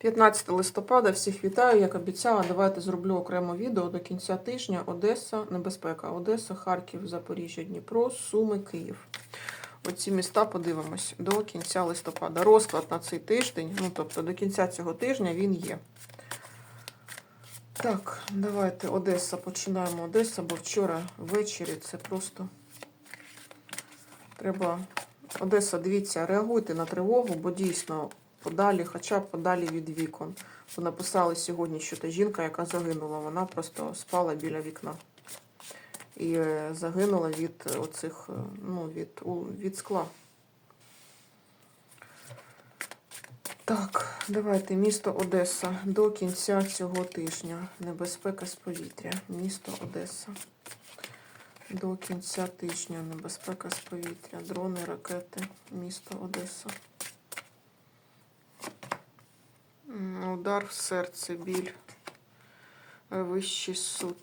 15 листопада, всіх вітаю, як обіцяла. Давайте зроблю окремо відео до кінця тижня. Одеса, небезпека, Одеса, Харків, Запоріжжя, Дніпро, Суми, Київ. Оці міста подивимось до кінця листопада. Розклад на цей тиждень, ну тобто до кінця цього тижня він є. Так, давайте Одеса. Починаємо Одеса, бо вчора ввечері це просто треба. Одеса, дивіться, реагуйте на тривогу, бо дійсно подалі, хоча б подалі від вікон. Бо написали сьогодні, що та жінка, яка загинула, вона просто спала біля вікна. І е, загинула від оцих, е, ну, від, від скла. Так, давайте місто Одеса до кінця цього тижня. Небезпека з повітря. Місто Одеса. До кінця тижня небезпека з повітря. Дрони, ракети. Місто Одеса. Удар в серце, біль. Е, Вищий суд.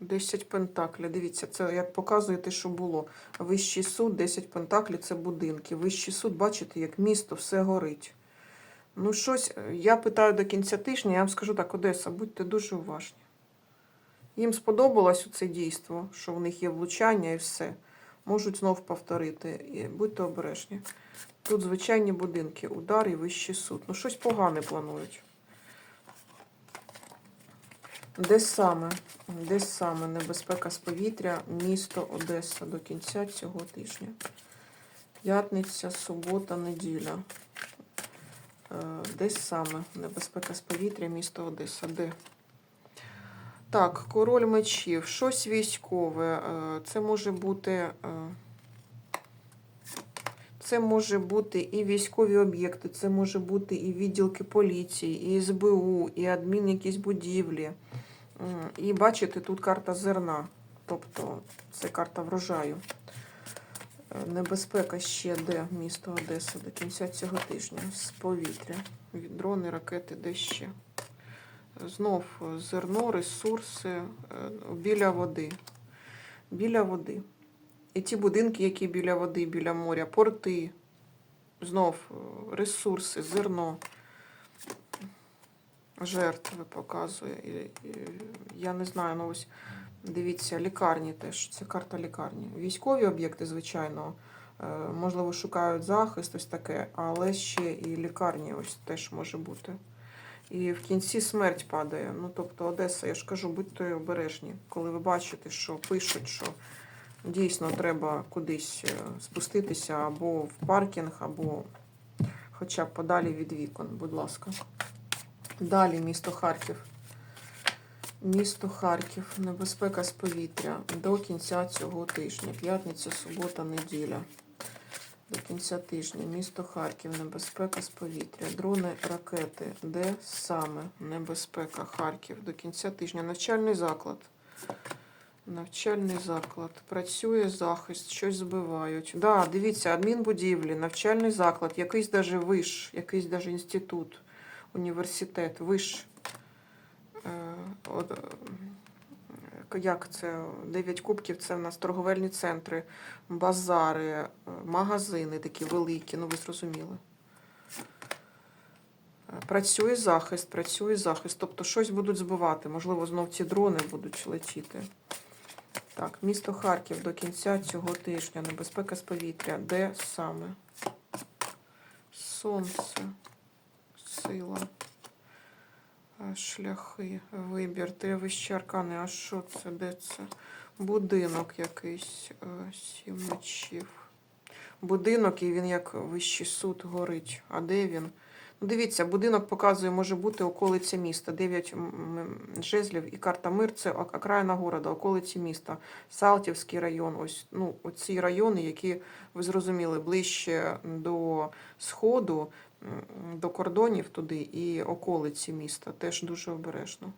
10 пентаклів. Дивіться, це як показує те, що було. Вищий суд, 10 пентаклів це будинки. Вищий суд, бачите, як місто, все горить. Ну, щось, е, я питаю до кінця тижня, я вам скажу так, Одеса, будьте дуже уважні. Їм сподобалось це дійство, що в них є влучання і все. Можуть знов повторити. І будьте обережні. Тут звичайні будинки, удар і вищий суд. Ну, щось погане планують. Де саме? Де саме небезпека з повітря, місто Одеса до кінця цього тижня? П'ятниця, субота, неділя. Е, Десь саме небезпека з повітря, місто Одеса. Де? Так, король мечів, щось військове. е, Це може бути. е, Це може бути і військові об'єкти, це може бути і відділки поліції, і СБУ, і адмін якісь будівлі. І бачите, тут карта зерна, тобто це карта врожаю. Е, Небезпека ще де місто Одеса до кінця цього тижня з повітря. Дрони, ракети, де ще. Знов зерно, ресурси е, біля води. Біля води. І ті будинки, які біля води, біля моря, порти, знов е, ресурси, зерно, жертви показує. Я не знаю, ну ось дивіться, лікарні теж. Це карта лікарні. Військові об'єкти, звичайно, е, можливо, шукають захист, ось таке, але ще і лікарні ось теж може бути. І в кінці смерть падає. Ну, тобто, Одеса, я ж кажу, будьте обережні, коли ви бачите, що пишуть, що дійсно треба кудись е, спуститися або в паркінг, або хоча б подалі від вікон, будь ласка. Далі місто Харків. Місто Харків. Небезпека з повітря до кінця цього тижня. П'ятниця, субота, неділя. До кінця тижня. Місто Харків. Небезпека з повітря. Дрони, ракети. Де саме небезпека Харків? До кінця тижня. Навчальний заклад. Навчальний заклад. Працює захист, щось збивають. Да, дивіться, адмінбудівлі, навчальний заклад, якийсь даже виш, якийсь даже інститут, університет, виш. Як це? Дев'ять кубків це в нас торговельні центри, базари, е, магазини такі великі, ну ви зрозуміли. Е, Працює захист, працює захист. Тобто щось будуть збивати. Можливо, знов ці дрони будуть летіти. Так, місто Харків до кінця цього тижня. Небезпека з повітря. Де саме? Сонце, сила, шляхи, вибір, три вищі аркани. А що це? Де це? Будинок якийсь, е, сім мечів. Будинок, і він як вищий суд горить. А де він? Ну, Дивіться, будинок показує, може бути околиця міста. Дев'ять жезлів і карта мир це окраїна города, околиці міста. Салтівський район. Ось ну, оці райони, які ви зрозуміли, ближче до сходу, до кордонів туди і околиці міста. Теж дуже обережно.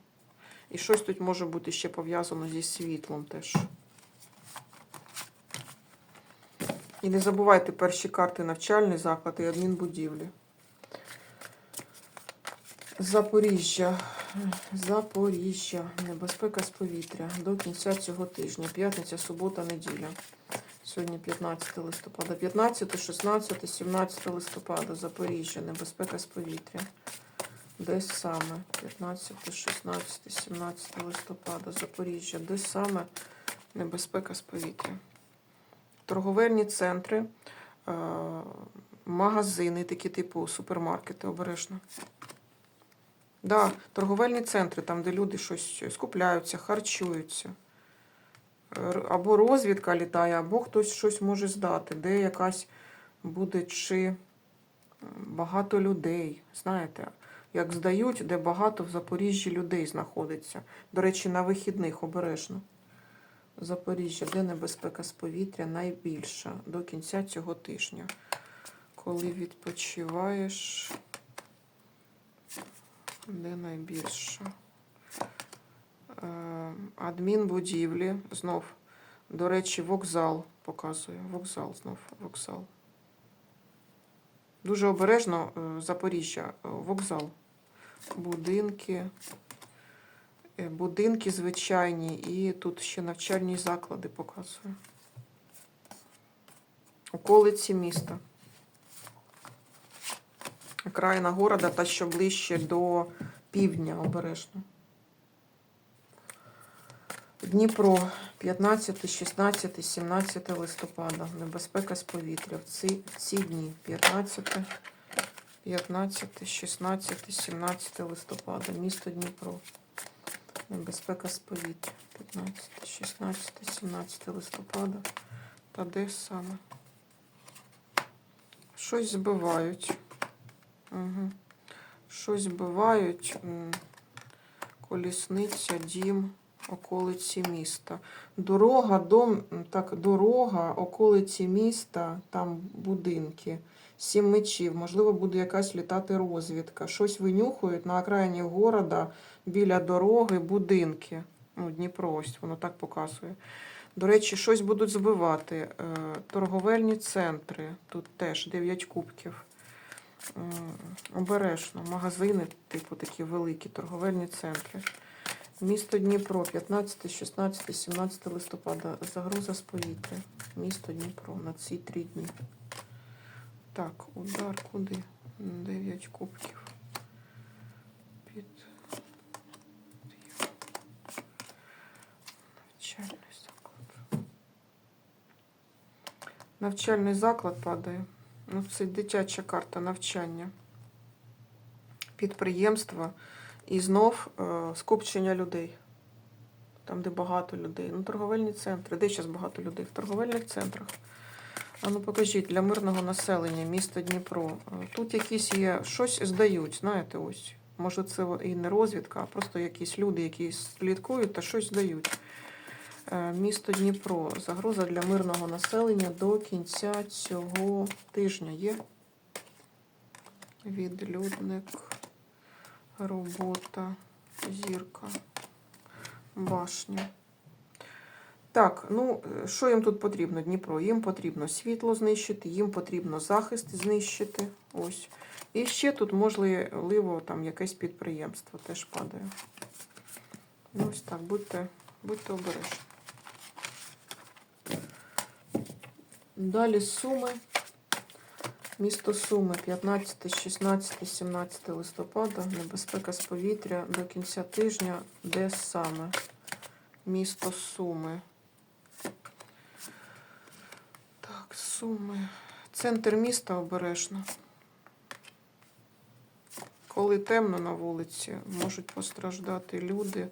І щось тут може бути ще пов'язано зі світлом теж. І не забувайте перші карти навчальний заклад і адмінбудівлі. Запоріжжя. Запоріжжя. Небезпека з повітря. До кінця цього тижня. П'ятниця, субота, неділя. Сьогодні 15 листопада. 15, 16, 17 листопада. Запоріжжя. Небезпека з повітря. Де саме? 15, 16, 17 листопада, Запоріжжя. Де саме небезпека з повітря? Торговельні центри, е, магазини, такі типу супермаркети, обережно. Да, торговельні центри, там, де люди щось скупляються, харчуються. Або розвідка літає, або хтось щось може здати, де якась буде чи багато людей. Знаєте, як здають, де багато в Запоріжжі людей знаходиться. До речі, на вихідних обережно. Запоріжжя, де небезпека з повітря найбільша до кінця цього тижня. Коли відпочиваєш, де найбільша? Е, Адмінбудівлі, знов, до речі, вокзал показує. Вокзал знов, вокзал. Дуже обережно е, Запоріжжя, е, вокзал. Будинки. Будинки звичайні, і тут ще навчальні заклади показує. Околиці міста. Окраїна города та що ближче до півдня обережно. Дніпро 15, 16, 17 листопада. Небезпека з повітря. В ці, в ці дні 15, 15, 16, 17 листопада. Місто Дніпро. Небезпека з повітря. 15, 16, 17 листопада. Та де саме? Щось збивають. Угу. Щось збивають. Колісниця, дім, околиці міста. Дорога, дом, так, дорога, околиці міста, там будинки. Сім мечів. Можливо, буде якась літати розвідка. Щось винюхують на окраїні города, біля дороги, будинки. Ну, Дніпро, ось воно так показує. До речі, щось будуть збивати. Е, Торговельні центри. Тут теж 9 кубків. Обережно. Магазини, типу такі великі, торговельні центри. Місто Дніпро, 15, 16, 17 листопада. Загроза з повітря. Місто Дніпро на ці три дні. Так, удар куди? 9 кубків. Під навчальний заклад. Навчальний заклад падає. Ну, це дитяча карта навчання. Підприємства і знов е, скупчення людей. Там, де багато людей. Ну, торговельні центри. Де зараз багато людей? В торговельних центрах. А ну покажіть, для мирного населення, місто Дніпро. Е, Тут якісь є, щось здають, знаєте, ось. Може, це і не розвідка, а просто якісь люди, які слідкують та щось здають. Е, Місто Дніпро. Загроза для мирного населення до кінця цього тижня є. Відлюдник, робота, зірка, башня. Так, ну е, що їм тут потрібно, Дніпро? Їм потрібно світло знищити, їм потрібно захист знищити. Ось. І ще тут, можливо, там якесь підприємство теж падає. Ну, ось так, будьте, будьте обережні. Далі Суми. Місто Суми 15, 16, 17 листопада. Небезпека з повітря до кінця тижня. Де саме? Місто Суми. Так, Суми. Центр міста обережно. Коли темно на вулиці, можуть постраждати люди.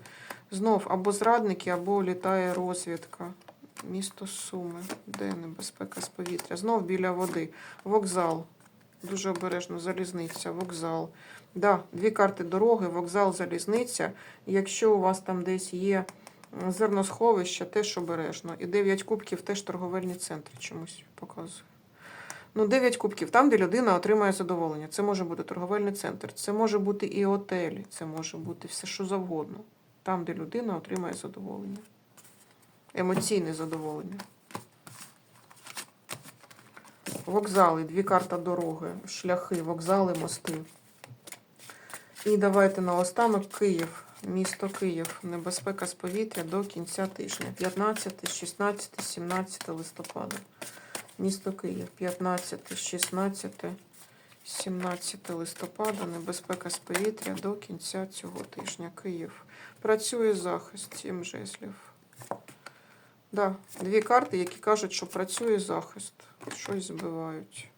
Знов або зрадники, або літає розвідка. Місто Суми. Де небезпека з повітря? Знов біля води. Вокзал. Дуже обережно. Залізниця, вокзал. Да, дві карти дороги, вокзал, залізниця. Якщо у вас там десь є зерносховище, теж обережно. І 9 кубків теж торговельні центри чомусь показує. Ну, 9 кубків, там, де людина отримає задоволення. Це може бути торговельний центр, це може бути і отелі, це може бути все, що завгодно. Там, де людина отримає задоволення. Емоційне задоволення. Вокзали, дві карта дороги, шляхи, вокзали, мости. І давайте наостанок Київ, місто Київ, небезпека з повітря до кінця тижня. 15, 16, 17 листопада. Місто Київ, 15, 16, 17 листопада, небезпека з повітря до кінця цього тижня. Київ. Працює захист, 7 жезлів. Да, дві карти, які кажуть, що працює захист. Щось збивають.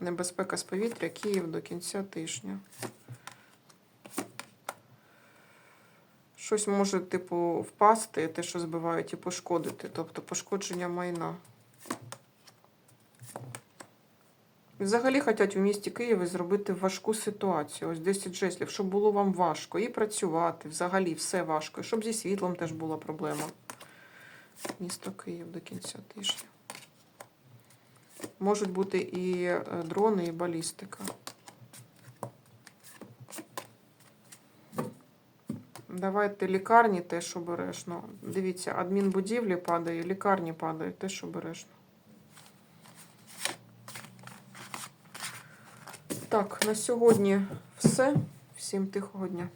Небезпека з повітря, Київ до кінця тижня. Щось може, типу, впасти, те, що збивають, і пошкодити. Тобто пошкодження майна. Взагалі хочуть у місті Києві зробити важку ситуацію. Ось 10 жеслів, щоб було вам важко і працювати, взагалі все важко. Щоб зі світлом теж була проблема. Місто Київ до кінця тижня. Можуть бути і е, дрони, і балістика. Давайте лікарні теж обережно. Дивіться, адмінбудівлі падає, лікарні падають, теж обережно. Так, на сьогодні все. Всім тихого дня.